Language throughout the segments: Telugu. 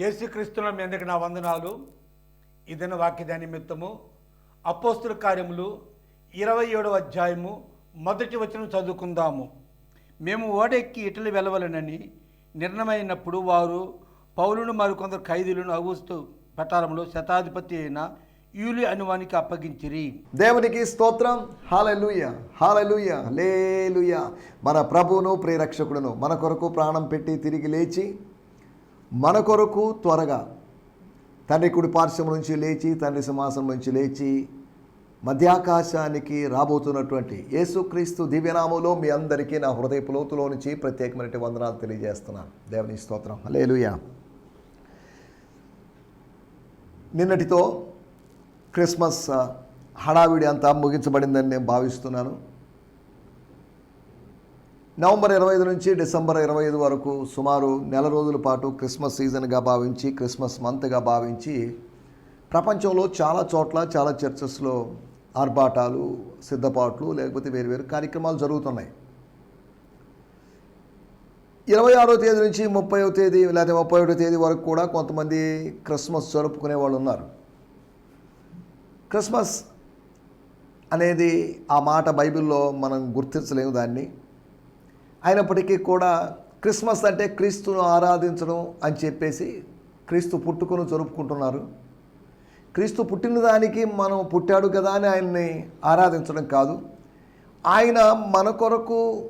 యేసుక్రీస్తుల మీ అందరికి నా వందనాలు. ఇదన వాక్యదా నిమిత్తము అపోస్తుల కార్యములు ఇరవై ఏడవ అధ్యాయము మొదటి వచనం చదువుకుందాము. మేము ఓడెక్కి ఇటలీ వెళ్ళవలనని నిర్ణయమైనప్పుడు వారు పౌరులు మరికొందరు ఖైదీలను అగుస్తూ పటారంలో శతాధిపతి అయిన యూలి అనువానికి అప్పగించిరి. దేవునికి స్తోత్రం. హాలలుయ హాలలుయ లేలుయ మన ప్రభువును ప్రియరక్షకుడును మన కొరకు ప్రాణం పెట్టి తిరిగి లేచి మన కొరకు త్వరగా తండ్రి కుడి పార్శ్వం నుంచి లేచి తండ్రి సింహాసనం నుంచి లేచి మధ్యాకాశానికి రాబోతున్నటువంటి యేసుక్రీస్తు దివ్యనామంలో మీ అందరికీ నా హృదయపు లోతులో నుంచి ప్రత్యేకమైన వందనాలు తెలియజేస్తున్నాను. దేవుని స్తోత్రం. లేలుయా నిన్నటితో క్రిస్మస్ హడావిడి అంతా ముగించబడిందని నేను భావిస్తున్నాను. నవంబర్ ఇరవై ఐదు నుంచి డిసెంబర్ ఇరవై ఐదు వరకు సుమారు నెల రోజుల పాటు క్రిస్మస్ సీజన్గా భావించి క్రిస్మస్ మంత్గా భావించి ప్రపంచంలో చాలా చోట్ల చాలా చర్చెస్లో ఆర్భాటాలు సిద్ధపాట్లు లేకపోతే వేరు వేరు కార్యక్రమాలు జరుగుతున్నాయి. ఇరవై ఆరో తేదీ నుంచి ముప్పైవ తేదీ లేదా ముప్పై ఒకటో తేదీ వరకు కూడా కొంతమంది క్రిస్మస్ జరుపుకునే వాళ్ళు ఉన్నారు. క్రిస్మస్ అనేది ఆ మాట బైబిల్లో మనం గుర్తించలేము దాన్ని. అయినప్పటికీ కూడా క్రిస్మస్ అంటే క్రీస్తును ఆరాధించడం అని చెప్పేసి క్రీస్తు పుట్టుకుని జరుపుకుంటున్నారు. క్రీస్తు పుట్టిన దానికి మనం పుట్టాడు కదా అని ఆయన్ని ఆరాధించడం కాదు. ఆయన మన కొరకు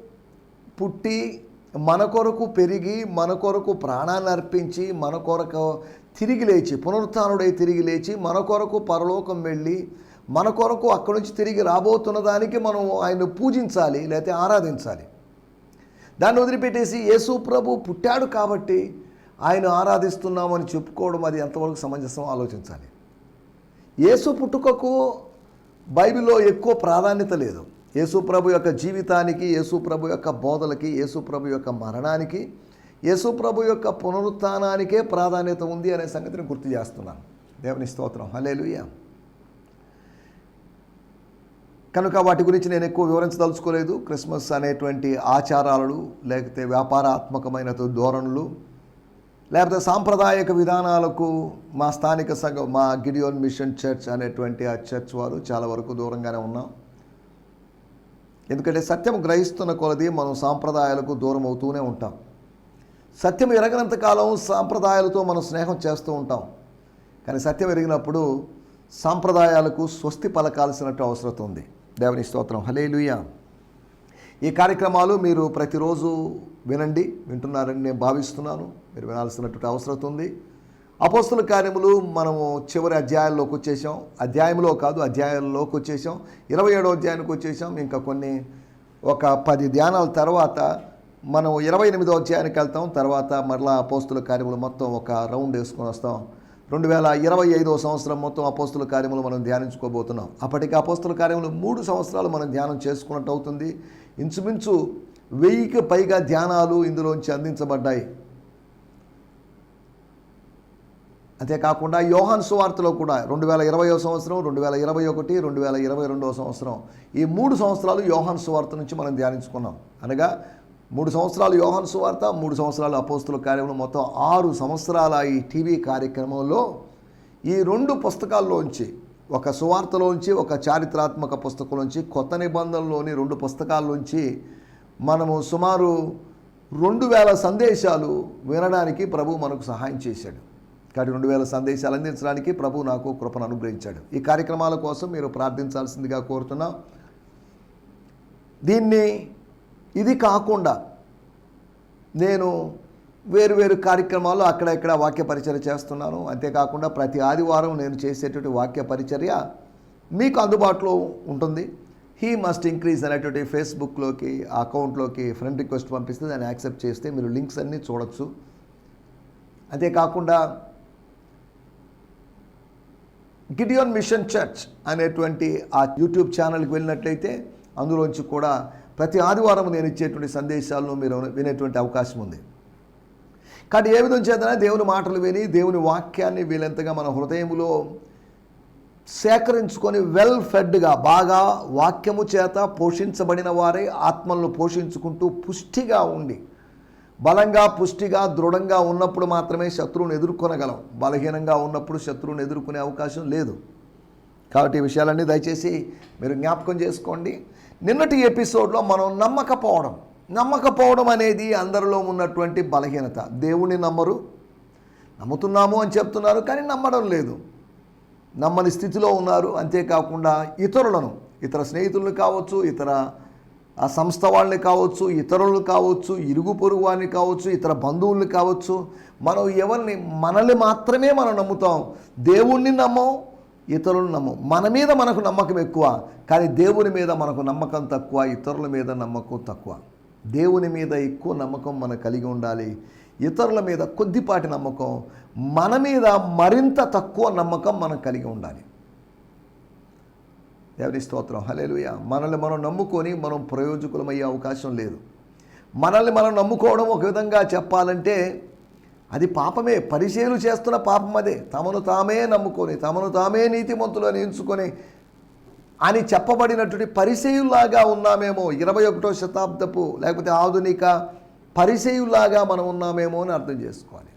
పుట్టి మన కొరకు పెరిగి మన కొరకు ప్రాణాన్ని అర్పించి మన కొరకు తిరిగి లేచి పునరుత్డై తిరిగి లేచి మన కొరకు పరలోకం వెళ్ళి మన కొరకు అక్కడి నుంచి తిరిగి రాబోతున్న దానికి మనం ఆయన పూజించాలి లేకపోతే ఆరాధించాలి. దాన్ని వదిలిపెట్టేసి యేసు ప్రభు పుట్టాడు కాబట్టి ఆయన ఆరాధిస్తున్నామని చెప్పుకోవడం అది ఎంతవరకు సమంజసం ఆలోచించాలి. యేసు పుట్టుకకు బైబిల్లో ఎక్కువ ప్రాధాన్యత లేదు. యేసు ప్రభు యొక్క జీవితానికి యేసు ప్రభు యొక్క బోధలకి యేసు ప్రభు యొక్క మరణానికి యేసు ప్రభు యొక్క పునరుత్నానికే ప్రాధాన్యత ఉంది అనే సంగతిని గుర్తు చేస్తున్నాను. దేవుని స్తోత్రం. హలేలుయ్యా కనుక వాటి గురించి నేను ఎక్కువ వివరించదలుచుకోలేదు. క్రిస్మస్ అనేటువంటి ఆచారాలు లేకపోతే వ్యాపారాత్మకమైన ధోరణులు లేకపోతే సాంప్రదాయక విధానాలకు మా స్థానిక సంఘం మా గిడియోన్ మిషన్ చర్చ్ అనేటువంటి ఆ చర్చ్ వారు చాలా వరకు దూరంగానే ఉన్నాం. ఎందుకంటే సత్యం గ్రహిస్తున్న కొలది మనం సాంప్రదాయాలకు దూరం అవుతూనే ఉంటాం. సత్యం ఎరగనంత కాలం సాంప్రదాయాలతో మనం స్నేహం చేస్తూ ఉంటాం. కానీ సత్యం ఎరిగినప్పుడు సాంప్రదాయాలకు స్వస్తి పలకాల్సినట్టు అవసరం ఉంది. దేవుని స్తోత్రం. హలేలుయా ఈ కార్యక్రమాలు మీరు ప్రతిరోజు వినండి వింటున్నారని నేను భావిస్తున్నాను. మీరు వినాల్సినటువంటి అవసరం ఉంది. అపోస్తుల కార్యములు మనము చివరి అధ్యాయాల్లోకి వచ్చేసాం. అధ్యాయంలో కాదు అధ్యాయాల్లోకి వచ్చేసాం. ఇరవై ఏడో అధ్యాయానికి వచ్చేసాం. ఇంకా కొన్ని ఒక పది ధ్యానాల తర్వాత మనం ఇరవై ఎనిమిదో అధ్యాయానికి వెళ్తాం. తర్వాత మరలా అపోస్తుల కార్యములు మొత్తం ఒక రౌండ్ వేసుకొని వస్తాం. రెండు వేల ఇరవై ఐదో సంవత్సరం మొత్తం అపోస్తుల కార్యములు మనం ధ్యానించుకోబోతున్నాం. అప్పటికి అపోస్తుల కార్యములు మూడు సంవత్సరాలు మనం ధ్యానం చేసుకున్నట్టు అవుతుంది. ఇంచుమించు వెయ్యికి పైగా ధ్యానాలు ఇందులోంచి అందించబడ్డాయి. అంతేకాకుండా యోహాన్ సువార్తలో కూడా రెండు వేల ఇరవయో సంవత్సరం రెండు వేల ఇరవై ఒకటి రెండు వేల ఇరవై రెండవ సంవత్సరం ఈ మూడు సంవత్సరాలు యోహాన్ సువార్త నుంచి మనం ధ్యానించుకున్నాం. అనగా మూడు సంవత్సరాలు యోహన్ సువార్త మూడు సంవత్సరాలు అపోస్తుల కార్యములు. మొత్తం ఆరు సంవత్సరాల ఈ టీవీ కార్యక్రమంలో ఈ రెండు పుస్తకాల్లోంచి ఒక సువార్తలోంచి ఒక చారిత్రాత్మక పుస్తకంలోంచి కొత్త నిబంధనలోని రెండు పుస్తకాల్లోంచి మనము సుమారు రెండు వేల సందేశాలు వినడానికి ప్రభు మనకు సహాయం చేశాడు. కాబట్టి రెండు వేల సందేశాలు అందించడానికి ప్రభు నాకు కృపను అనుగ్రహించాడు. ఈ కార్యక్రమాల కోసం మీరు ప్రార్థించాల్సిందిగా కోరుతున్నాం. దీన్ని ఇది కాకుండా నేను వేరు వేరు కార్యక్రమాలు అక్కడ ఇక్కడ వాక్య పరిచర్య చేస్తున్నాను. అంతేకాకుండా ప్రతి ఆదివారం నేను చేసేటువంటి వాక్య పరిచర్య మీకు అందుబాటులో ఉంటుంది. హీ మస్ట్ ఇంక్రీజ్ అనేటువంటి ఫేస్బుక్లోకి అకౌంట్లోకి ఫ్రెండ్ రిక్వెస్ట్ పంపిస్తే దాన్ని యాక్సెప్ట్ చేస్తే మీరు లింక్స్ అన్నీ చూడొచ్చు. అంతేకాకుండా గిడియోన్ మిషన్ చర్చ్ అనేటువంటి ఆ యూట్యూబ్ ఛానల్కి వెళ్ళినట్లయితే అందులోంచి కూడా ప్రతి ఆదివారం నేను ఇచ్చేటువంటి సందేశాలను మీరు వినేటువంటి అవకాశం ఉంది. కానీ ఏ విధం చేతనే దేవుని మాటలు విని దేవుని వాక్యాన్ని వీలెంతగా మన హృదయంలో సేకరించుకొని వెల్ ఫెడ్గా బాగా వాక్యము చేత పోషించబడిన వారే ఆత్మలను పోషించుకుంటూ పుష్టిగా ఉండి బలంగా పుష్టిగా దృఢంగా ఉన్నప్పుడు మాత్రమే శత్రువుని ఎదుర్కొనగలం. బలహీనంగా ఉన్నప్పుడు శత్రువుని ఎదుర్కొనే అవకాశం లేదు. కాబట్టి ఈ విషయాలన్నీ దయచేసి మీరు జ్ఞాపకం చేసుకోండి. నిన్నటి ఎపిసోడ్లో మనం నమ్మకపోవడం. నమ్మకపోవడం అనేది అందరిలో ఉన్నటువంటి బలహీనత. దేవుణ్ణి నమ్మరు. నమ్ముతున్నాము అని చెప్తున్నారు కానీ నమ్మడం లేదు. నమ్మని స్థితిలో ఉన్నారు అంతేకాకుండా ఇతరులను ఇతర స్నేహితులను కావచ్చు ఇతర ఆ సంస్థ వాళ్ళని కావచ్చు ఇతరులను కావచ్చు ఇరుగు పొరుగు వారిని కావచ్చు ఇతర బంధువుల్ని కావచ్చు మనం ఎవరిని మనల్ని మాత్రమే మనం నమ్ముతాం. దేవుణ్ణి నమ్మం ఇతరులను నమ్ము. మన మీద మనకు నమ్మకం ఎక్కువ కానీ దేవుని మీద మనకు నమ్మకం తక్కువ ఇతరుల మీద నమ్మకం తక్కువ. దేవుని మీద ఎక్కువ నమ్మకం మనం కలిగి ఉండాలి. ఇతరుల మీద కొద్దిపాటి నమ్మకం మన మీద మరింత తక్కువ నమ్మకం మనం కలిగి ఉండాలి. దేవుని స్తోత్రం. హలేలుయ మనల్ని మనం నమ్ముకొని మనం ప్రయోజకులమయ్యే అవకాశం లేదు. మనల్ని మనం నమ్ముకోవడం ఒక విధంగా చెప్పాలంటే అది పాపమే పరిచయలు చేస్తున్న పాపం అదే. తమను తామే నమ్ముకొని తమను తామే నీతిమంతులని ఎంచుకొని అని చెప్పబడినటువంటి పరిచయుల్లాగా ఉన్నామేమో ఇరవై ఒకటో శతాబ్దపు లేకపోతే ఆధునిక పరిచయుల్లాగా మనం ఉన్నామేమో అని అర్థం చేసుకోవాలి.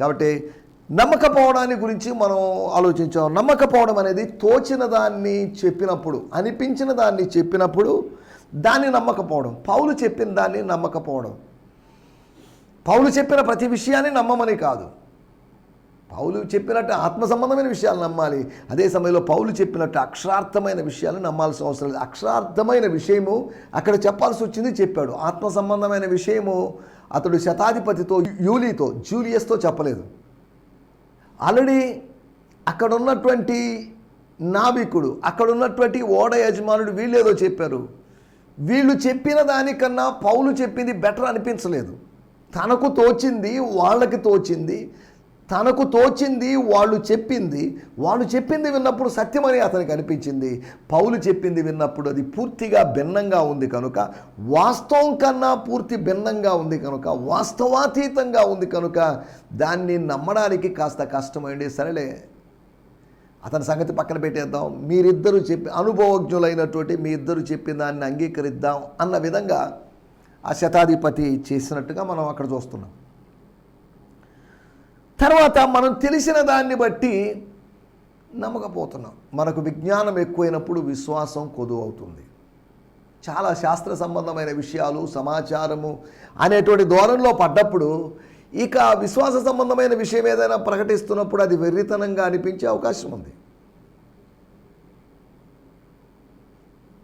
కాబట్టి నమ్మకపోవడాన్ని గురించి మనం ఆలోచించాం. నమ్మకపోవడం అనేది తోచిన దాన్ని చెప్పినప్పుడు అనిపించిన దాన్ని చెప్పినప్పుడు దాన్ని నమ్మకపోవడం. పౌలు చెప్పిన దాన్ని నమ్మకపోవడం. పౌలు చెప్పిన ప్రతి విషయాన్ని నమ్మమని కాదు. పౌలు చెప్పినట్టు ఆత్మ సంబంధమైన విషయాలు నమ్మాలి. అదే సమయంలో పౌలు చెప్పినట్టు అక్షరార్థమైన విషయాలు నమ్మాల్సిన అవసరం లేదు. అక్షరార్థమైన విషయము అక్కడ చెప్పాల్సి వచ్చింది చెప్పాడు. ఆత్మ సంబంధమైన విషయము అతడు శతాధిపతితో యూలీతో జూలియస్తో చెప్పలేదు. ఆల్రెడీ అక్కడ ఉన్నటువంటి నావికుడు అక్కడ ఉన్నటువంటి ఓడ యజమానుడు వీళ్ళేదో చెప్పారు. వీళ్ళు చెప్పిన దానికన్నా పౌలు చెప్పింది బెటర్ అనిపించలేదు. తనకు తోచింది వాళ్ళకి తోచింది తనకు తోచింది వాళ్ళు చెప్పింది వాళ్ళు చెప్పింది విన్నప్పుడు సత్యమని అతనికి అనిపించింది. పౌలు చెప్పింది విన్నప్పుడు అది పూర్తిగా భిన్నంగా ఉంది కనుక వాస్తవం కన్నా పూర్తి భిన్నంగా ఉంది కనుక వాస్తవాతీతంగా ఉంది కనుక దాన్ని నమ్మడానికి కాస్త కష్టమైంది. సరేలే అతని సంగతి పక్కన పెట్టేద్దాం. మీరిద్దరూ చెప్పి అనుభవజ్ఞులైనటువంటి మీ ఇద్దరు చెప్పిన దాన్ని అంగీకరిద్దాం అన్న విధంగా ఆ శతాధిపతి చేసినట్టుగా మనం అక్కడ చూస్తున్నాం. తర్వాత మనం తెలిసిన దాన్ని బట్టి నమ్మకపోతున్నాం. మనకు విజ్ఞానం ఎక్కువైనప్పుడు విశ్వాసం కొదువు అవుతుంది. చాలా శాస్త్ర సంబంధమైన విషయాలు సమాచారము అనేటువంటి ధోరణిలో పడ్డప్పుడు ఇక విశ్వాస సంబంధమైన విషయం ఏదైనా ప్రకటిస్తున్నప్పుడు అది వెర్రితనంగా అనిపించే అవకాశం ఉంది.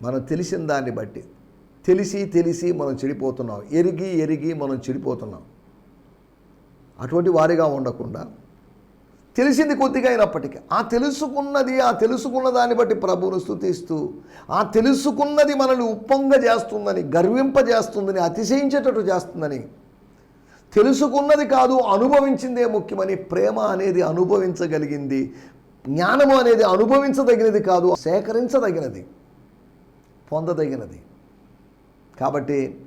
మనం తెలిసిన దాన్ని బట్టి తెలిసి తెలిసి మనం చెడిపోతున్నాం. ఎరిగి ఎరిగి మనం చెడిపోతున్నాం. అటువంటి వారిగా ఉండకుండా తెలిసింది కొద్దిగా అయినప్పటికీ ఆ తెలుసుకున్నది ఆ తెలుసుకున్న దాన్ని బట్టి ప్రభువును స్థుతిస్తూ ఆ తెలుసుకున్నది మనల్ని ఉప్పొంగ చేస్తుందని గర్వింపజేస్తుందని అతిశయించేటట్టు చేస్తుందని తెలుసుకున్నది కాదు అనుభవించిందే ముఖ్యమని ప్రేమ అనేది అనుభవించగలిగింది జ్ఞానము అనేది అనుభవించదగినది కాదు సేకరించదగినది పొందదగినది. కాబట్టి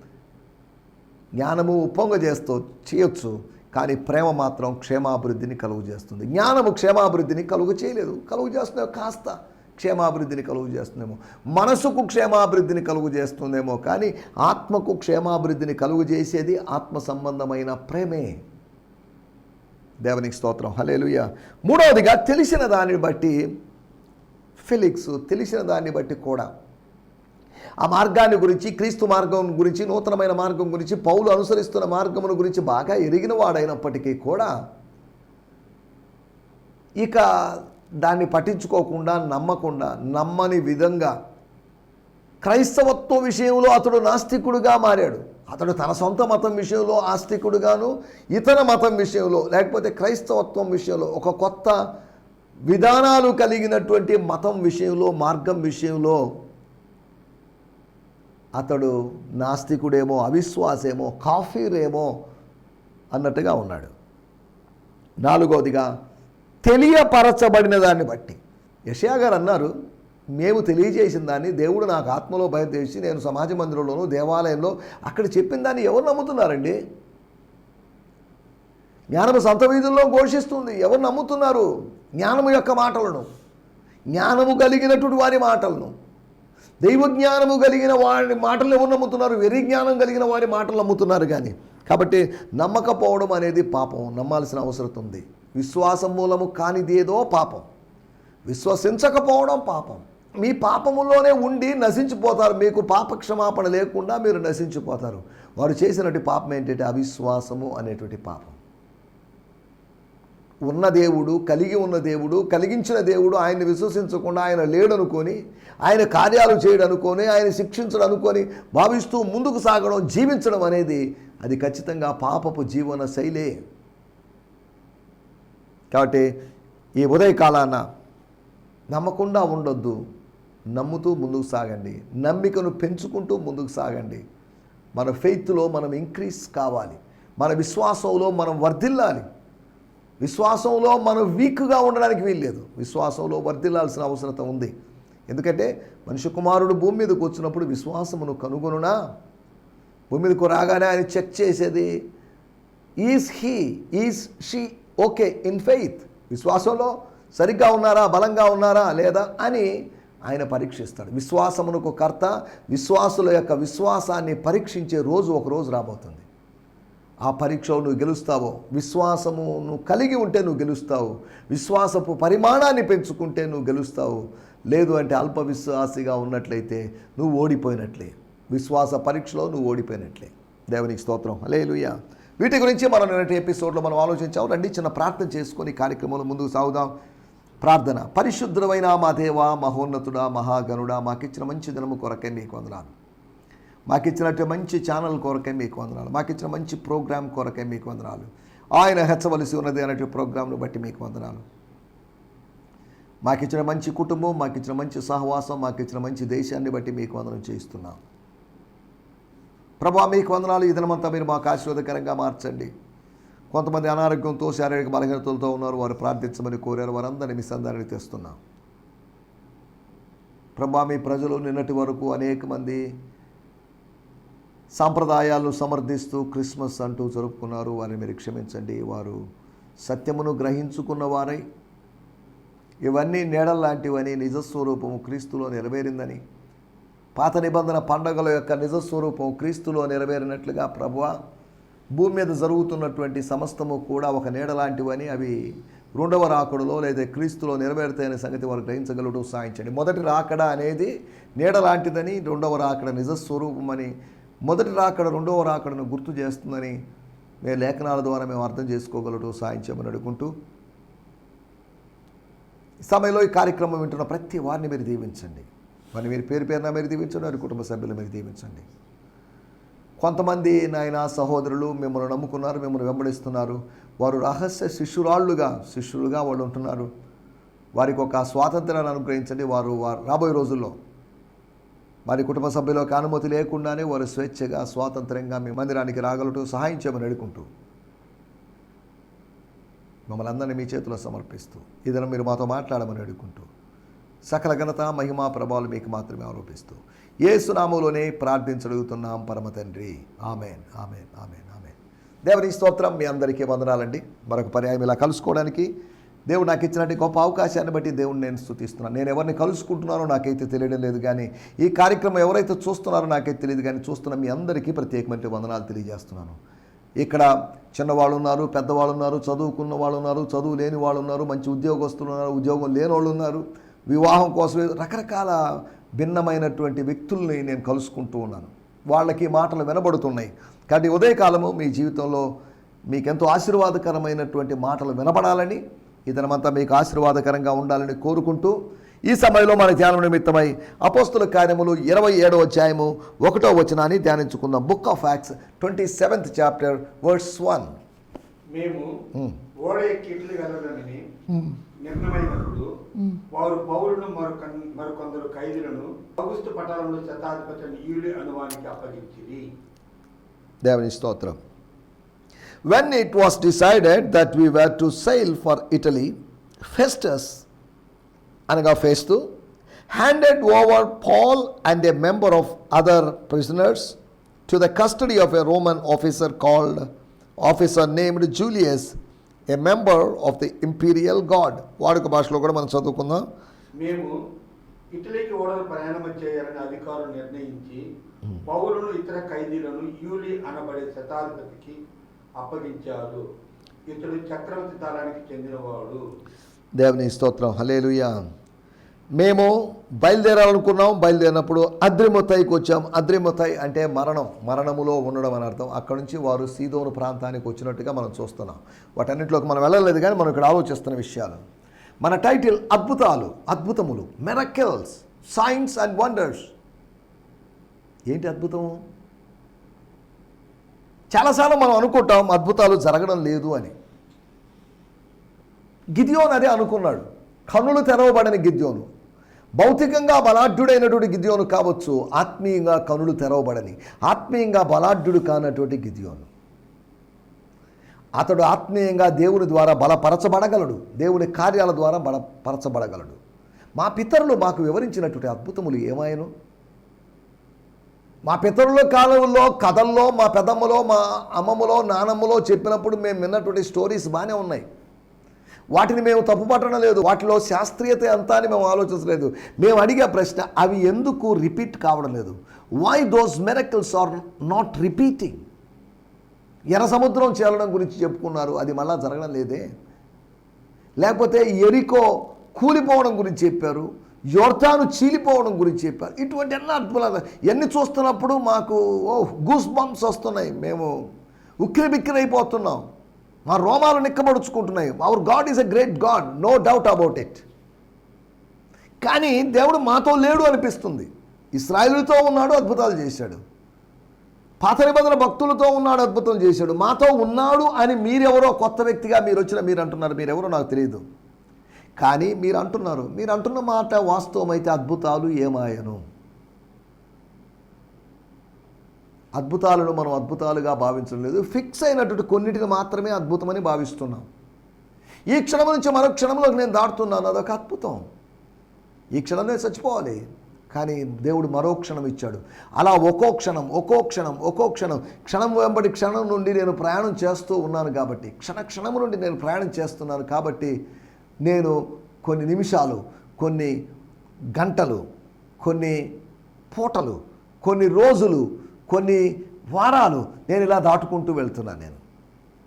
జ్ఞానము ఉప్పొంగ చేస్తూ చేయొచ్చు కానీ ప్రేమ మాత్రం క్షేమాభివృద్ధిని కలుగు చేస్తుంది. జ్ఞానము క్షేమాభివృద్ధిని కలుగు చేయలేదు. కలుగు చేస్తుందేమో కాస్త క్షేమాభివృద్ధిని కలుగు చేస్తుందేమో. మనసుకు క్షేమాభివృద్ధిని కలుగు చేస్తుందేమో కానీ ఆత్మకు క్షేమాభివృద్ధిని కలుగు చేసేది ఆత్మ సంబంధమైన ప్రేమే. దేవునికి స్తోత్రం. హలేలుయ మూడవదిగా తెలిసిన దాన్ని బట్టి ఫిలిక్స్ తెలిసిన దాన్ని బట్టి కూడా ఆ మార్గాన్ని గురించి క్రీస్తు మార్గం గురించి నూతనమైన మార్గం గురించి పౌలు అనుసరిస్తున్న మార్గమును గురించి బాగా ఎరిగిన వాడైనప్పటికీ కూడా ఇక దాన్ని పట్టించుకోకుండా నమ్మకుండా నమ్మని విధంగా క్రైస్తవత్వ విషయంలో అతడు నాస్తికుడుగా మారాడు. అతడు తన సొంత మతం విషయంలో ఆస్తికుడుగాను ఇతర మతం విషయంలో లేకపోతే క్రైస్తవత్వం విషయంలో ఒక కొత్త విధానాలు కలిగినటువంటి మతం విషయంలో మార్గం విషయంలో అతడు నాస్తికుడేమో అవిశ్వాసేమో కాఫీరేమో అన్నట్టుగా ఉన్నాడు. నాలుగవదిగా తెలియపరచబడిన దాన్ని బట్టి. యషయా గారు అన్నారు మేము తెలియజేసిన దాన్ని దేవుడు నాకు ఆత్మలో బయలుదేసి నేను సమాజ మందిరంలోనూ దేవాలయంలో అక్కడ చెప్పిన దాన్ని ఎవరు నమ్ముతున్నారండి? జ్ఞానము సంత వీధుల్లో ఘోషిస్తుంది. ఎవరు నమ్ముతున్నారు? జ్ఞానము యొక్క మాటలను. జ్ఞానము కలిగినటువంటి వారి మాటలను. దైవ జ్ఞానము కలిగిన వారి మాటలు ఎవరు నమ్ముతున్నారు? వెర్రి జ్ఞానం కలిగిన వారి మాటలు నమ్ముతున్నారు కానీ. కాబట్టి నమ్మకపోవడం అనేది పాపం. నమ్మాల్సిన అవసరం ఉంది. విశ్వాసం మూలము కానిదేదో పాపం. విశ్వసించకపోవడం పాపం. మీ పాపములోనే ఉండి నశించిపోతారు. మీకు పాప క్షమాపణ లేకుండా మీరు నశించిపోతారు. వారు చేసినటువంటి పాపం ఏంటంటే అవిశ్వాసము అనేటువంటి పాపం. ఉన్న దేవుడు కలిగి ఉన్న దేవుడు కలిగించిన దేవుడు ఆయన్ని విశ్వసించకుండా ఆయన లేడనుకొని ఆయన కార్యాలు చేయడం అనుకొని ఆయన శిక్షించడం అనుకొని భావిస్తూ ముందుకు సాగడం జీవించడం అనేది అది ఖచ్చితంగా పాపపు జీవన శైలే. కాబట్టి ఈ ఉదయకాలాన నమ్మకుండా ఉండొద్దు. నమ్ముతూ ముందుకు సాగండి. నమ్మికను పెంచుకుంటూ ముందుకు సాగండి. మన ఫెయిత్లో మనం ఇంక్రీస్ కావాలి. మన విశ్వాసంలో మనం వర్ధిల్లాలి. విశ్వాసంలో మనం వీక్గా ఉండడానికి వీల్లేదు. విశ్వాసంలో వర్ధిల్లాల్సిన అవసరత ఉంది. ఎందుకంటే మనిషి కుమారుడు భూమి మీదకు వచ్చినప్పుడు విశ్వాసమును కనుగొనునా? భూమి మీదకు రాగానే ఆయన చెక్ చేసేది is he is she okay in faith? విశ్వాసంలో సరిగ్గా ఉన్నారా బలంగా ఉన్నారా లేదా? అని ఆయన పరీక్షిస్తాడు. విశ్వాసమునకు కర్త విశ్వాసుల యొక్క విశ్వాసాన్ని పరీక్షించే రోజు ఒకరోజు రాబోతుంది. ఆ పరీక్షలో నువ్వు గెలుస్తావో విశ్వాసము నువ్వు కలిగి ఉంటే నువ్వు గెలుస్తావు విశ్వాసపు పరిమాణాన్ని పెంచుకుంటే నువ్వు గెలుస్తావు. లేదు అంటే అల్ప విశ్వాసిగా ఉన్నట్లయితే నువ్వు ఓడిపోయినట్లే. విశ్వాస పరీక్షలో నువ్వు ఓడిపోయినట్లే. దేవునికి స్తోత్రం. అలేలుయ్య వీటి గురించి మనం నిన్నటి ఎపిసోడ్లో మనం ఆలోచించాం. రండి చిన్న ప్రార్థన చేసుకొని కార్యక్రమంలో ముందుకు సాగుదాం. ప్రార్థన. పరిశుద్ధమైన మా దేవ మహోన్నతుడా మహాగనుడా మాకిచ్చిన మంచి దినము కొరకే మీకు వందనాలు. మాకు ఇచ్చినట్టు మంచి ఛానల్ కొరకే మీకు వందనాలు. మాకు ఇచ్చిన మంచి ప్రోగ్రాం కొరకే మీకు వందనాలు. ఆయన హెచ్చవలసి ఉన్నది అనేటువంటి ప్రోగ్రాంను బట్టి మీకు వందనాలు. మాకు ఇచ్చిన మంచి కుటుంబం మాకు ఇచ్చిన మంచి సహవాసం మాకిచ్చిన మంచి దేశాన్ని బట్టి మీకు వందనం చేయిస్తున్నాం. ప్రభా మీకు వందనాలు. ఈ దినమంతా మీరు మాకు ఆశీర్వాదకరంగా మార్చండి. కొంతమంది అనారోగ్యంతో శారీరక బలహీనతలతో ఉన్నారు. వారు ప్రార్థించమని కోరారు. వారందరినీ మీ సందాన్ని తెస్తున్నాం. ప్రభా మీ ప్రజలు నిన్నటి వరకు అనేక మంది సాంప్రదాయాలను సమర్థిస్తూ క్రిస్మస్ అంటూ జరుపుకున్నారు. వారిని మీరు క్షమించండి. వారు సత్యమును గ్రహించుకున్న వారై ఇవన్నీ నీడల్లాంటివని నిజస్వరూపము క్రీస్తులో నెరవేరిందని పాత నిబంధన పండగల యొక్క నిజస్వరూపం క్రీస్తులో నెరవేరినట్లుగా ప్రభువ భూమి మీద జరుగుతున్నటువంటి సమస్తము కూడా ఒక నీడలాంటివని అవి రెండవ రాకడలో లేదా క్రీస్తులో నెరవేరుతాయనే సంగతి వారు గ్రహించగలడు సాయించండి మొదటి రాకడ అనేది నీడలాంటిదని రెండవ రాకడ నిజస్వరూపమని మొదటి రాకడ రెండవ రాకడను గుర్తు చేస్తుందని మేము లేఖనాల ద్వారా మేము అర్థం చేసుకోగలడు సాయం అడుగుంటూ అడుగుకుంటూ. సమయంలో ఈ కార్యక్రమం వింటున్న ప్రతి వారిని మీరు దీవించండి. మరి మీరు పేరు పేరున మీరు దీవించండి వారి కుటుంబ సభ్యులు మీరు దీవించండి. కొంతమంది నాయన సహోదరులు మిమ్మల్ని నమ్ముకున్నారు మిమ్మల్ని వెంబడిస్తున్నారు. వారు రహస్య శిష్యురాళ్ళుగా శిష్యులుగా వాళ్ళు ఉంటున్నారు. వారికి ఒక స్వాతంత్రాన్ని అనుగ్రహించండి. వారు వారు రాబోయే రోజుల్లో వారి కుటుంబ సభ్యులకు అనుమతి లేకుండానే వారు స్వేచ్ఛగా స్వాతంత్రంగా మీ మందిరానికి రాగలటూ సహాయం చేయమని అడుగుంటూ మమ్మల్ని అందరినీ మీ చేతిలో సమర్పిస్తూ ఇదన మీరు మాతో మాట్లాడమని అడుగుకుంటూ సకల ఘనత మహిమా ప్రభావాలు మీకు మాత్రమే ఆరోపిస్తూ ఏ సునామంలోనే ప్రార్థించగలుగుతున్నాం పరమ తండ్రి. Amen amen amen amen. దేవుని స్తోత్రం మీ అందరికీ వందనాలండి. మరొక పర్యాయం ఇలా కలుసుకోవడానికి దేవుడు నాకు ఇచ్చినట్టు గొప్ప అవకాశాన్ని బట్టి దేవుడిని నేను స్థుతిస్తున్నాను. నేను ఎవరిని కలుసుకుంటున్నానో నాకైతే తెలియడం లేదు కానీ ఈ కార్యక్రమం ఎవరైతే చూస్తున్నారో నాకైతే తెలియదు కానీ చూస్తున్న మీ అందరికీ ప్రత్యేకమైన వందనాలు తెలియజేస్తున్నాను. ఇక్కడ చిన్నవాళ్ళు ఉన్నారు పెద్దవాళ్ళు ఉన్నారు చదువుకున్న వాళ్ళు ఉన్నారు చదువు లేని వాళ్ళు ఉన్నారు మంచి ఉద్యోగస్తులు ఉన్నారు ఉద్యోగం లేని వాళ్ళు ఉన్నారు. వివాహం కోసం రకరకాల భిన్నమైనటువంటి వ్యక్తుల్ని నేను కలుసుకుంటూ ఉన్నాను. వాళ్ళకి మాటలు వినబడుతున్నాయి. కాబట్టి ఉదయకాలము మీ జీవితంలో మీకెంతో ఆశీర్వాదకరమైనటువంటి మాటలు వినపడాలని ఇదనమంతా మీకు ఆశీర్వాదకరంగా ఉండాలని కోరుకుంటూ ఈ సమయంలో మన ధ్యానం నిమిత్తమై అపోస్తుల కార్యములు ఇరవై ఏడవ అధ్యాయము ఒకటో వచనాన్ని ధ్యానించుకుందాం. Book of Acts twenty seventh chapter words one మేము ఓడ ఎక్కిట్లు వెళ్ళడానికి నిర్ణయమైనప్పుడు వారు పౌరులను మరొక మరికొందరు ఖైదీలను అగుస్తు పట్టణంలో శతాధిపతి యూలి అనువానికి అప్పగించింది దేవుని స్తోత్రం. when it was decided that we were to sail for Italy Festus అనగా ఫేస్తూ handed over Paul and a member of other prisoners to the custody of a Roman officer called officer named Julius a member of the imperial guard వాడుక భాషలో కూడా మనం చదువుకుందాం మేము ఇటలీకి ఓడలు ప్రయాణం చేయాలని అధికారులు నిర్ణయించి పౌరులను ఇతర ఖైదీలను యూలి అనబడే శతాధిపతికి అప్పగించారు. ఇతడు చక్రవర్తి తరానికి చెందినవాడు. దేవుని స్తోత్రం. హలేలుయా మేము బయలుదేరాలనుకున్నాం. బయలుదేరినప్పుడు అద్రిమతాయికి వచ్చాం. అద్రిమతాయి అంటే మరణం. మరణములో ఉండడం అని అర్థం. అక్కడ నుంచి వారు సీదోను ప్రాంతానికి వచ్చినట్టుగా మనం చూస్తున్నాం. వాటన్నింటిలోకి మనం వెళ్ళలేదు కానీ మనం ఇక్కడ ఆలోచిస్తున్న విషయాలు. మన టైటిల్ అద్భుతాలు అద్భుతములు మెరకెల్స్ సైన్స్ అండ్ వండర్స్ ఏంటి అద్భుతం? చాలాసార్లు మనం అనుకుంటాం అద్భుతాలు జరగడం లేదు అని. గిద్యోన్ అదే అనుకున్నాడు. కన్నులు తెరవబడని గిద్యోను. భౌతికంగా బలాఢ్యుడైనటువంటి గిద్యోను కావచ్చు ఆత్మీయంగా కనులు తెరవబడని ఆత్మీయంగా బలాఢ్యుడు కానటువంటి గిద్యోను. అతడు ఆత్మీయంగా దేవుని ద్వారా బలపరచబడగలడు. దేవుని కార్యాల ద్వారా బలపరచబడగలడు. మా పితరులు మాకు వివరించినటువంటి అద్భుతములు ఏమాయను? మా పితరుల కాలంలో కథల్లో మా పెదమ్మలో మా అమ్మమ్మలో నానమ్మలో చెప్పినప్పుడు మేము విన్నటువంటి స్టోరీస్ బాగానే ఉన్నాయి. వాటిని మేము తప్పుపట్టడం లేదు. వాటిలో శాస్త్రీయత ఎంత అని మేము ఆలోచించలేదు. మేము అడిగే ప్రశ్న అవి ఎందుకు రిపీట్ కావడం లేదు? Why those miracles are not repeating ఎర్ర సముద్రం చేరడం గురించి చెప్పుకున్నారు. అది మళ్ళా జరగడం లేదే. లేకపోతే ఎరికో కూలిపోవడం గురించి చెప్పారు. యోర్తాను చీలిపోవడం గురించి చెప్పారు. ఇటువంటి ఎన్నో అద్భుతాలు. ఎన్ని చూస్తున్నప్పుడు మాకు ఓ గూస్ బంప్స్ వస్తున్నాయి. మేము ఉక్కిరి బిక్కిరి అయిపోతున్నాం మా రోమాలు నిక్కబడుచుకుంటున్నాయి. Our God is a great God no doubt about it కానీ దేవుడు మాతో లేడు అనిపిస్తుంది. ఇస్రాయిలతో ఉన్నాడు అద్భుతాలు చేశాడు. పాత నిబంధన భక్తులతో ఉన్నాడు అద్భుతం చేశాడు. మాతో ఉన్నాడు అని మీరెవరో కొత్త వ్యక్తిగా మీరు వచ్చిన మీరు అంటున్నారు మీరెవరో నాకు తెలియదు కానీ మీరు అంటున్నారు మీరు అంటున్న మాట వాస్తవమైతే అద్భుతాలు ఏమాయను? అద్భుతాలను మనం అద్భుతాలుగా భావించడం లేదు. ఫిక్స్ అయినటువంటి కొన్నిటిని మాత్రమే అద్భుతమని భావిస్తున్నాం. ఈ క్షణం నుంచి మరో క్షణంలోకి నేను దాటుతున్నాను. అదొక అద్భుతం. ఈ క్షణంలో చచ్చిపోవాలి. కానీ దేవుడు మరో క్షణం ఇచ్చాడు. అలా ఒక్కో క్షణం ఒక్కో క్షణం ఒక్కో క్షణం క్షణం వెంబడి క్షణం నుండి నేను ప్రయాణం చేస్తూ ఉన్నాను కాబట్టి క్షణ క్షణం నుండి నేను ప్రయాణం చేస్తున్నాను కాబట్టి నేను కొన్ని నిమిషాలు కొన్ని గంటలు కొన్ని పూటలు కొన్ని రోజులు కొన్ని వారాలు నేను ఇలా దాటుకుంటూ వెళ్తున్నాను నేను.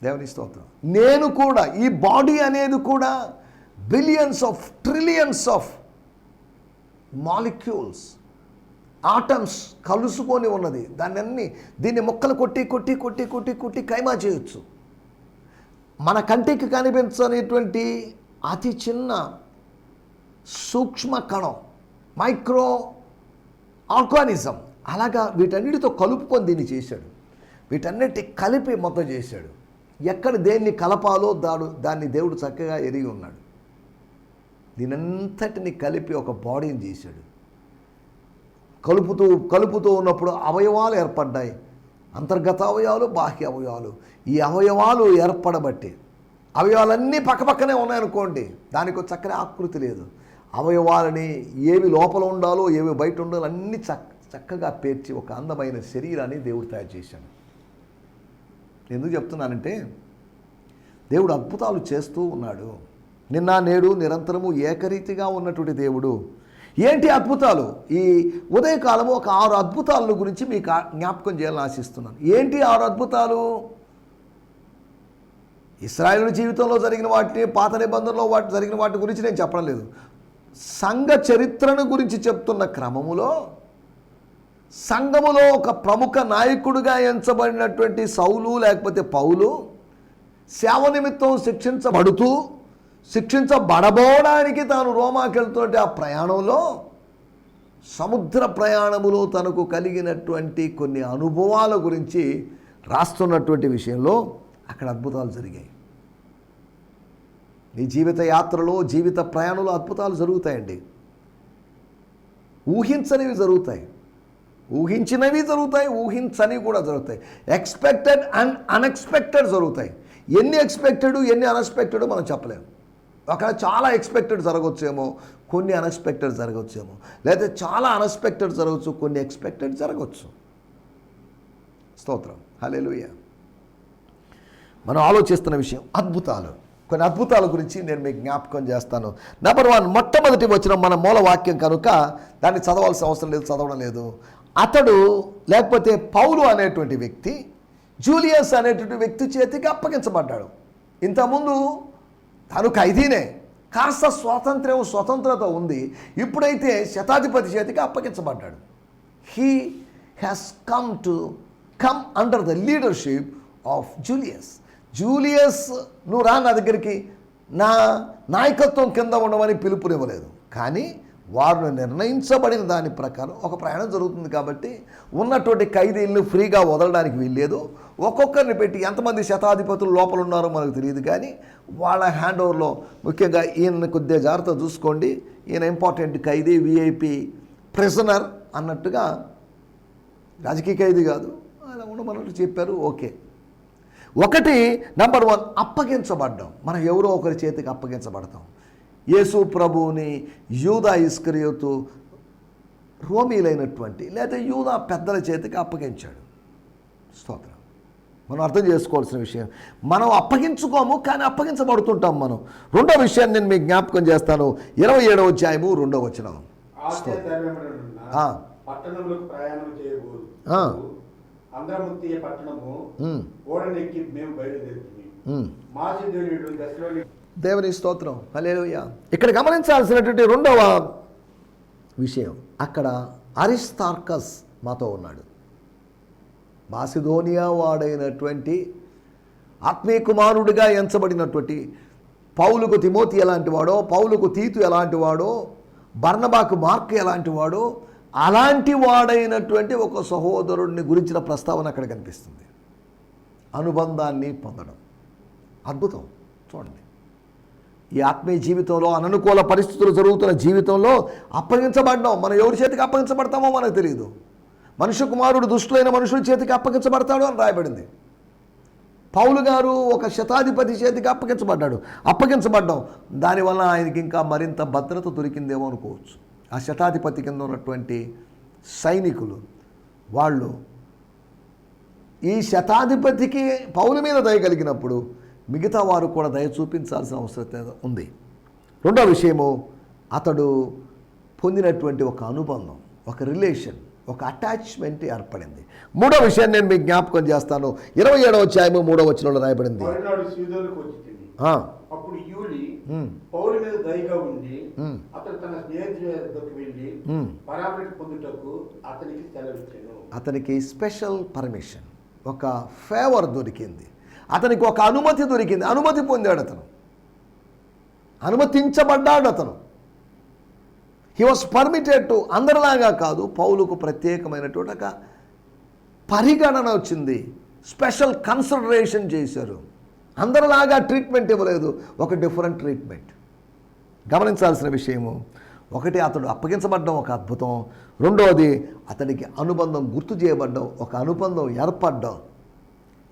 దేవుని స్తోత్రం. నేను కూడా ఈ బాడీ అనేది కూడా billions of trillions of molecules atoms కలుసుకొని ఉన్నది. దాన్ని అన్ని దీన్ని మొక్కలు కొట్టి కొట్టి కొట్టి కొట్టి కొట్టి కైమా చేయొచ్చు. మన కంటికి కనిపించనిటువంటి అతి చిన్న సూక్ష్మ కణం మైక్రో ఆర్గానిజం. అలాగా వీటన్నిటితో కలుపుకొని దీన్ని చేశాడు. వీటన్నిటి కలిపి మొత్తం చేశాడు. ఎక్కడ దేన్ని కలపాలో దాడు దాన్ని దేవుడు చక్కగా ఎరిగి ఉన్నాడు. దీనంతటిని కలిపి ఒక బాడీని చేశాడు. కలుపుతూ కలుపుతూ ఉన్నప్పుడు అవయవాలు ఏర్పడ్డాయి. అంతర్గత అవయవాలు బాహ్య అవయవాలు. ఈ అవయవాలు ఏర్పడబట్టి అవయవాలన్నీ పక్కపక్కనే ఉన్నాయనుకోండి దానికి చక్కని ఆకృతి లేదు. అవయవాలని ఏవి లోపల ఉండాలో ఏవి బయట ఉండాలో అన్నీ చక్క చక్కగా పేర్చి ఒక అందమైన శరీరాన్ని దేవుడు తయారు చేశాడు. ఎందుకు చెప్తున్నానంటే దేవుడు అద్భుతాలు చేస్తూ ఉన్నాడు. నిన్న నేడు నిరంతరము ఏకరీతిగా ఉన్నటువంటి దేవుడు. ఏంటి అద్భుతాలు? ఈ ఉదయకాలము ఒక ఆరు అద్భుతాలను గురించి మీకు జ్ఞాపకం చేయాలని ఆశిస్తున్నాను. ఏంటి ఆరు అద్భుతాలు? ఇస్రాయేల్ జీవితంలో జరిగిన వాటిని పాత నిబంధనలో వాటి జరిగిన వాటి గురించి నేను చెప్పడం లేదు. సంఘ చరిత్రను గురించి చెప్తున్న క్రమములో సంఘములో ఒక ప్రముఖ నాయకుడిగా ఎంచబడినటువంటి సౌలు లేకపోతే పౌలు సేవ నిమిత్తం శిక్షించబడుతూ శిక్షించబడబోవడానికి తాను రోమాకి వెళ్తున్నట్టు ఆ ప్రయాణంలో సముద్ర ప్రయాణములో తనకు కలిగినటువంటి కొన్ని అనుభవాల గురించి రాస్తున్నటువంటి విషయంలో అక్కడ అద్భుతాలు జరిగాయి. నీ జీవిత యాత్రలో జీవిత ప్రయాణంలో అద్భుతాలు జరుగుతాయండి. ఊహించనివి జరుగుతాయి. ఊహించినవి జరుగుతాయి ఊహించనివి కూడా జరుగుతాయి. ఎక్స్పెక్టెడ్ అండ్ అన్ఎక్స్పెక్టెడ్ జరుగుతాయి. ఎన్ని ఎక్స్పెక్టెడ్ ఎన్ని అన్ఎక్స్పెక్టెడ్ మనం చెప్పలేము అక్కడ చాలా ఎక్స్పెక్టెడ్ జరగవచ్చేమో కొన్ని అన్ఎక్స్పెక్టెడ్ జరగవచ్చేమో లేదా చాలా అన్ఎక్స్పెక్టెడ్ జరగవచ్చు కొన్ని ఎక్స్పెక్టెడ్ జరగవచ్చు స్తోత్రం. హల్లెలూయా మనం ఆలోచిస్తున్న విషయం అద్భుతాలు. కొన్ని అద్భుతాల గురించి నేను మీకు జ్ఞాపకం చేస్తాను. నెంబర్ వన్ మొట్టమొదటి వచ్చిన మన మూల వాక్యం కనుక దాన్ని చదవాల్సిన అవసరం లేదు చదవడం లేదు. అతడు లేకపోతే పౌలు అనేటువంటి వ్యక్తి జూలియస్ అనేటువంటి వ్యక్తి చేతికి అప్పగించబడ్డాడు. ఇంతకుముందు తను ఖైదీనే. కాస్త స్వాతంత్ర్యం స్వతంత్రత ఉంది. ఇప్పుడైతే శతాధిపతి చేతికి అప్పగించబడ్డాడు. He has come to come under the leadership of Julius Julius నువ్వు రా నా దగ్గరికి. నా నాయకత్వం కింద ఉండమని పిలుపునివ్వలేదు. కానీ వారు నిర్ణయించబడిన దాని ప్రకారం ఒక ప్రయాణం జరుగుతుంది కాబట్టి ఉన్నటువంటి ఖైదీలను ఫ్రీగా వదలడానికి వీల్లేదు. ఒక్కొక్కరిని పెట్టి ఎంతమంది శతాధిపతులు లోపల ఉన్నారో మనకు తెలియదు కానీ వాళ్ళ హ్యాండ్ ఓవర్లో ముఖ్యంగా ఈయన కొద్దిగా జాగ్రత్త చూసుకోండి. ఈయన ఇంపార్టెంట్ ఖైదీ విఐపి ప్రిజనర్ అన్నట్టుగా రాజకీయ ఖైదీ కాదు. అలా ఉండమన్నట్టు చెప్పారు. ఓకే. ఒకటి నంబర్ వన్ అప్పగించబడ్డం. మనం ఎవరో ఒకరి చేతికి అప్పగించబడతాం. యేసు ప్రభువుని యూదా ఇస్కరియోతు రోమీలైనటువంటి లేదా యూదా పెద్దల చేతికి అప్పగించాడు. స్తోత్రం. మనం అర్థం చేసుకోవాల్సిన విషయం మనం అప్పగించుకోము కానీ అప్పగించబడుతుంటాం మనం. రెండో విషయాన్ని నేను మీకు జ్ఞాపకం చేస్తాను. ఇరవై ఏడవ అధ్యాయము రెండో వచనం. అంధ్రముత్తియ పట్టణము ఓడనెక్కి మేము బయలుదేరుతుంది. ఉమ్. మాసిధోనియుడు దశలోని దేవుని స్తోత్రం. హల్లెలూయా. ఇక్కడ గమనించాల్సినటువంటి రెండవ విషయం. అక్కడ అరిస్తార్కస్ మాతో ఉన్నాడు. మాసిధోనియా వాడైనటువంటి ఆత్మీయ కుమారుడిగా ఎంచబడినటువంటి పౌలుకు తిమోతి ఎలాంటి వాడో పౌలుకు తీతు ఎలాంటి వాడో బర్నబాకు మార్క్ ఎలాంటి వాడో అలాంటి వాడైనటువంటి ఒక సహోదరుడిని గురించిన ప్రస్తావన అక్కడ కనిపిస్తుంది. అనుబంధాన్ని పొందడం. అద్భుతం. చూడండి. ఈ ఆత్మీయ జీవితంలో అననుకూల పరిస్థితులు జరుగుతున్న జీవితంలో అప్పగించబడ్డాం. మనం ఎవరి చేతికి అప్పగించబడతామో మనకు తెలియదు మనుష్య కుమారుడు దుష్టులైన మనుషుల చేతికి అప్పగించబడతాడు అని రాయబడింది. పౌలు గారు ఒక శతాధిపతి చేతికి అప్పగించబడ్డాడు. అప్పగించబడ్డాం. దానివల్ల ఆయనకి ఇంకా మరింత భద్రత దొరికిందేమో అనుకోవచ్చు. ఆ శతాధిపతి కింద ఉన్నటువంటి సైనికులు వాళ్ళు ఈ శతాధిపతికి పౌలు మీద దయ కలిగినప్పుడు మిగతా వారు కూడా దయ చూపించాల్సిన అవసరం ఉంది. రెండో విషయము అతడు పొందినటువంటి ఒక అనుబంధం ఒక రిలేషన్ ఒక అటాచ్మెంట్ ఏర్పడింది. మూడో విషయాన్ని నేను మీకు జ్ఞాపకం చేస్తాను. ఇరవై ఏడవ అధ్యాయము మూడో వచనంలో రాయబడింది. అప్పుడు యూలి పౌలు మీద దయగా ఉండి. అతడు తన స్నేహితుడి వద్దకు వెళ్ళి ఉమ్. పరామరిక పొందుటకు అతనికి సెలవిచ్చాను. అతనికి స్పెషల్ పర్మిషన్. ఒక ఫేవర్ దొరికింది. అతనికి ఒక అనుమతి దొరికింది. అనుమతి పొందాడు అతను. అనుమతించబడ్డాడు అతను. హీ వాస్ పర్మిటెడ్ టు అందరిలాగా కాదు పౌలుకు ప్రత్యేకమైనటువంటి ఒక పరిగణన వచ్చింది. స్పెషల్ కన్సిడరేషన్ చేశారు. అందరిలాగా ట్రీట్మెంట్ ఇవ్వలేదు. ఒక డిఫరెంట్ ట్రీట్మెంట్ గమనించాల్సిన విషయము ఒకటి అతడు అప్పగించబడ్డం ఒక అద్భుతం. రెండవది అతనికి అనుబంధం గుర్తు చేయబడ్డం ఒక అనుబంధం ఏర్పడడం.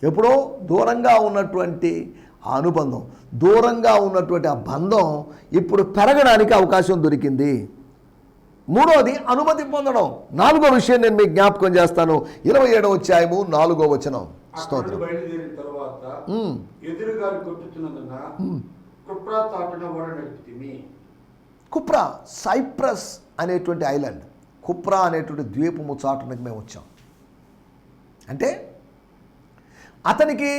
ఎప్పుడో దూరంగా ఉన్నటువంటి ఆ అనుబంధం దూరంగా ఉన్నటువంటి ఆ బంధం ఇప్పుడు పెరగడానికి అవకాశం దొరికింది. మూడవది అనుమతి పొందడం. నాలుగో విషయం నేను మీకు జ్ఞాపకం చేస్తాను. ఇరవై ఏడవ అధ్యాయము నాలుగో వచనం. స్తోత్రం. బయలుదేరిన తరువాత ఉమ్, ఎదురుగా కొట్టుతున్నందున కుప్రా తాటున ఓడ నడిపితిమి కుప్రా సైప్రస్ అనేటువంటి ఐలాండ్ కుప్రా అనేటువంటి ద్వీపము చాటునకి మేము వచ్చాం. అంటే అతనికి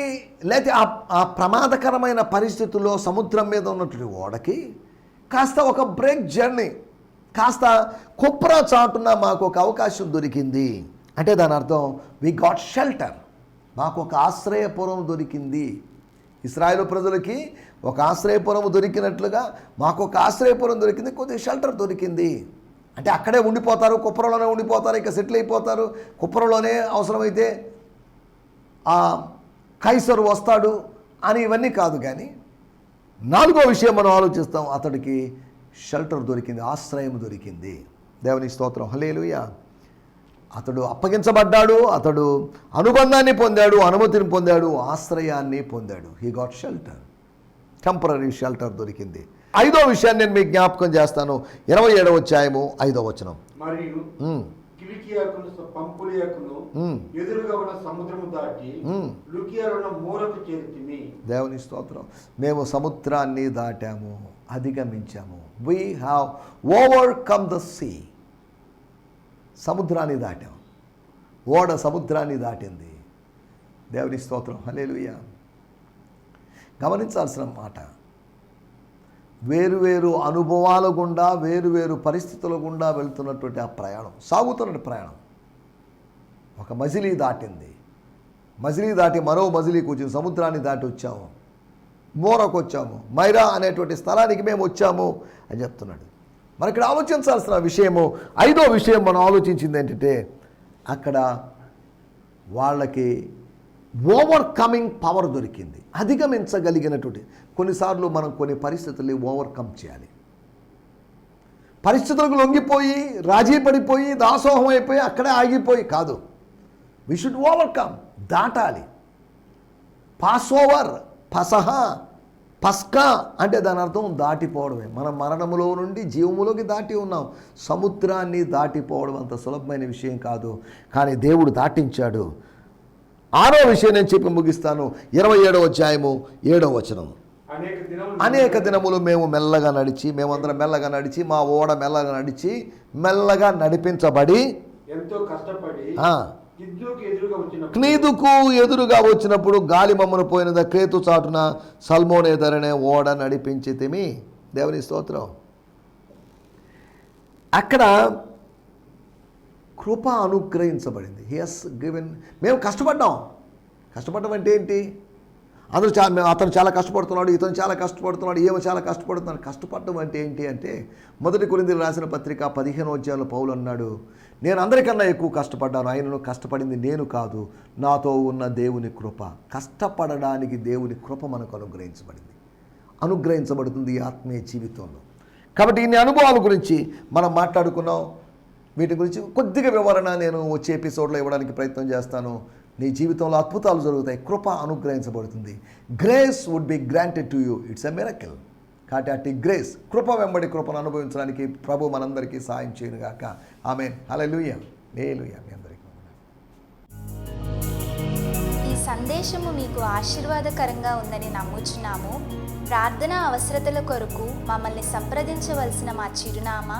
లేకపోతే ఆ ఆ ప్రమాదకరమైన పరిస్థితుల్లో సముద్రం మీద ఉన్నటువంటి ఓడకి కాస్త ఒక బ్రేక్ జర్నీ కాస్త కుప్రా చాటున మాకు ఒక అవకాశం దొరికింది. అంటే దాని అర్థం వి గాట్ షెల్టర్ మాకు ఒక ఆశ్రయపురం దొరికింది. ఇస్రాయేల్ ప్రజలకి ఒక ఆశ్రయపురం దొరికినట్లుగా మాకు ఒక ఆశ్రయపురం దొరికింది కొద్దిగా షెల్టర్ దొరికింది. అంటే అక్కడే ఉండిపోతారు కుప్పరంలోనే ఉండిపోతారు ఇక సెటిల్ అయిపోతారు. కుప్పరంలోనే అవసరమైతే ఆ కైసరు వస్తాడు అని ఇవన్నీ కాదు కానీ నాలుగో విషయం మనం ఆలోచిస్తాం అతడికి షెల్టర్ దొరికింది ఆశ్రయం దొరికింది. దేవుని స్తోత్రం. హలేలుయా అతడు అప్పగించబడ్డాడు అతడు అనుబంధాన్ని పొందాడు అనుమతిని పొందాడు ఆశ్రయాన్ని పొందాడు. He got shelter temporary shelter దొరికింది. ఐదో విషయాన్ని నేను మీకు జ్ఞాపకం చేస్తాను. ఇరవై ఏడవ అధ్యాయము ఐదో వచనం. దేవుని స్తోత్రం. మేము సముద్రాన్ని దాటాము అధిగమించాము. We have overcome the sea సముద్రాన్ని దాటాం. ఓడ సముద్రాన్ని దాటింది. దేవుని స్తోత్రం. హలేలుయ్య గమనించాల్సిన మాట. వేరువేరు అనుభవాల గుండా వేరువేరు పరిస్థితుల గుండా వెళ్తున్నటువంటి ఆ ప్రయాణం సాగుతున్న ప్రయాణం. ఒక మజిలీ దాటింది. మజిలీ దాటి మరో మజిలీకి వచ్చింది సముద్రాన్ని దాటి వచ్చాము. మోరకు వచ్చాము మైరా అనేటువంటి స్థలానికి మేము వచ్చాము అని చెప్తున్నాడు. మరి ఇక్కడ ఆలోచించాల్సిన విషయము ఐదో విషయం మనం ఆలోచించింది ఏంటంటే అక్కడ వాళ్ళకి ఓవర్కమింగ్ పవర్ దొరికింది అధిగమించగలిగినటువంటి. కొన్నిసార్లు మనం కొన్ని పరిస్థితుల్ని ఓవర్కమ్ చేయాలి. పరిస్థితులకు లొంగిపోయి రాజీ పడిపోయి దాసోహం అయిపోయి అక్కడే ఆగిపోయి కాదు. వి షుడ్ ఓవర్కమ్ దాటాలి. పాస్ ఓవర్ పసహ పస్కా అంటే దాని అర్థం దాటిపోవడమే. మనం మరణములో నుండి జీవములోకి దాటి ఉన్నాం. సముద్రాన్ని దాటిపోవడం అంత సులభమైన విషయం కాదు. కానీ దేవుడు దాటించాడు. ఆరో విషయం నేను చెప్పి ముగిస్తాను. ఇరవై ఏడవ అధ్యాయము ఏడవ వచనం అనేక దినములు అనేక దినములు మేము మెల్లగా నడిచి మేమందరం మెల్లగా నడిచి మా ఓడ మెల్లగా నడిచి మెల్లగా నడిపించబడి ఎంతో కష్టపడి ఎదురుగా క్నీదుకు ఎదురుగా వచ్చినప్పుడు గాలి మమ్మను పోయిన క్రేతు చాటున సల్మోనేదరనే ఓడ నడిపించి తిమి. దేవుని స్తోత్రం. అక్కడ కృప అనుగ్రహించబడింది. హెస్ గివెన్ మేము కష్టపడ్డాం. కష్టపడడం అంటే ఏంటి? అందరూ చా అతను చాలా కష్టపడుతున్నాడు ఇతను చాలా కష్టపడుతున్నాడు ఏమో చాలా కష్టపడుతున్నాడు. కష్టపడడం అంటే ఏంటి అంటే మొదటి కొరింది రాసిన పత్రిక పదిహేను అధ్యాయంలో పౌలు అన్నాడు నేను అందరికన్నా ఎక్కువ కష్టపడ్డాను. ఆయనను కష్టపడింది నేను కాదు నాతో ఉన్న దేవుని కృప. కష్టపడడానికి దేవుని కృప మనకు అనుగ్రహించబడింది. అనుగ్రహించబడుతుంది ఈ ఆత్మీయ జీవితంలో. కాబట్టి ఇన్ని అనుభవాల గురించి మనం మాట్లాడుకున్నాం. వీటి గురించి కొద్దిగా వివరణ నేను వచ్చే ఎపిసోడ్లో ఇవ్వడానికి ప్రయత్నం చేస్తాను. నీ జీవితంలో అద్భుతాలు జరుగుతాయి. కృప అనుగ్రహించబడుతుంది. Grace would be granted to you it's a miracle కాబట్టి అట్టి గ్రేస్ కృప వెంబడి కృపను అనుభవించడానికి ప్రభు మనందరికీ సాయం చేయనుగాక. ఆమె హలలుయ నేలుయ మీ అందరికీ ఈ సందేశము మీకు ఆశీర్వాదకరంగా ఉందని నమ్ముచున్నాము. ప్రార్థన అవసరతల కొరకు మమ్మల్ని సంప్రదించవలసిన మా చిరునామా